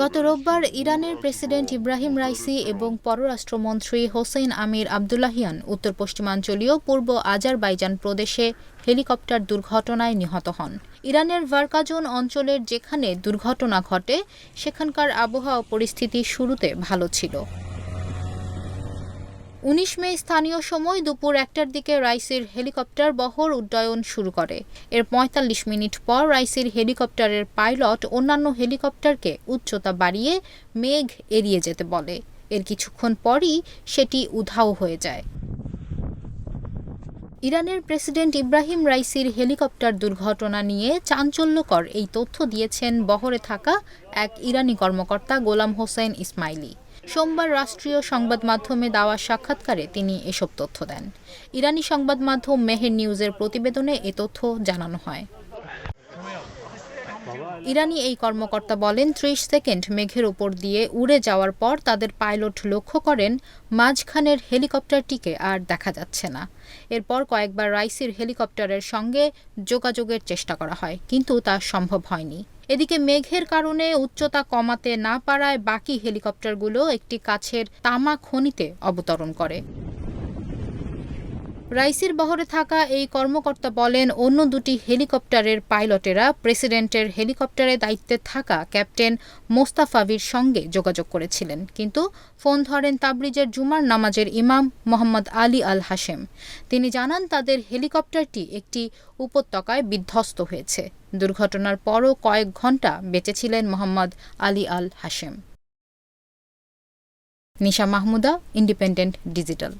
গত রোববার ইরানের প্রেসিডেন্ট ইব্রাহিম রাইসি এবং পররাষ্ট্রমন্ত্রী হোসেন আমির আবদুল্লাহিয়ান উত্তর পশ্চিমাঞ্চলীয় পূর্ব আজারবাইজান প্রদেশে হেলিকপ্টার দুর্ঘটনায় নিহত হন। ইরানের ভারকাজন অঞ্চলের যেখানে দুর্ঘটনা ঘটে, সেখানকার আবহাওয়া পরিস্থিতি শুরুতে ভালো ছিল। উনিশ মে স্থানীয় সময় দুপুর একটার দিকে রাইসের হেলিকপ্টার বহর উড্ডয়ন শুরু করে। এর ৪৫ মিনিট পর রাইসের হেলিকপ্টারের পাইলট অন্যান্য হেলিকপ্টারকে উচ্চতা বাড়িয়ে মেঘ এড়িয়ে যেতে বলে। এর কিছুক্ষণ পরই সেটি উধাও হয়ে যায়। ইরানের প্রেসিডেন্ট ইব্রাহিম রাইসির হেলিকপ্টার দুর্ঘটনা নিয়ে চাঞ্চল্যকর এই তথ্য দিয়েছেন বহরে থাকা এক ইরানি কর্মকর্তা গোলাম হোসেন ইসমাইলি। সোমবার রাষ্ট্রীয় সংবাদ মাধ্যমে দেওয়া সাক্ষাৎকারে তিনি এসব তথ্য দেন। ইরানি সংবাদ মাধ্যম মেহের নিউজের প্রতিবেদনে এ তথ্য জানানো হয়। ইরানি এই কর্মকর্তা বলেন, ত্রিশ সেকেন্ড মেঘের ওপর দিয়ে উড়ে যাওয়ার পর তাদের পাইলট লক্ষ্য করেন, মাঝখানের হেলিকপ্টারটিকে আর দেখা যাচ্ছে না। এরপর কয়েকবার রাইসির হেলিকপ্টারের সঙ্গে যোগাযোগের চেষ্টা করা হয়, কিন্তু তা সম্ভব হয়নি। এদিকে মেঘের কারণে উচ্চতা কমাতে না পারায় বাকি হেলিকপ্টারগুলো একটি কাছের তামা খনিতে অবতরণ করে। রাইসির বহরে থাকা এই কর্মকর্তা বলেন, অন্য দুটি হেলিকপ্টারের পাইলটেরা প্রেসিডেন্টের হেলিকপ্টারে দায়িত্বে থাকা ক্যাপ্টেন মোস্তাফাভির সঙ্গে যোগাযোগ করেছিলেন। কিন্তু ফোন ধরেন তাবরিজের জুমার নামাজের ইমাম মোহাম্মদ আলী আল হাশেম। তিনি জানান, তাদের হেলিকপ্টারটি একটি উপত্যকায় বিধ্বস্ত হয়েছে। দুর্ঘটনার পরও কয়েক ঘণ্টা বেঁচেছিলেন Mohammad Ali Al Hashem. Nisha Mahmuda, independent digital.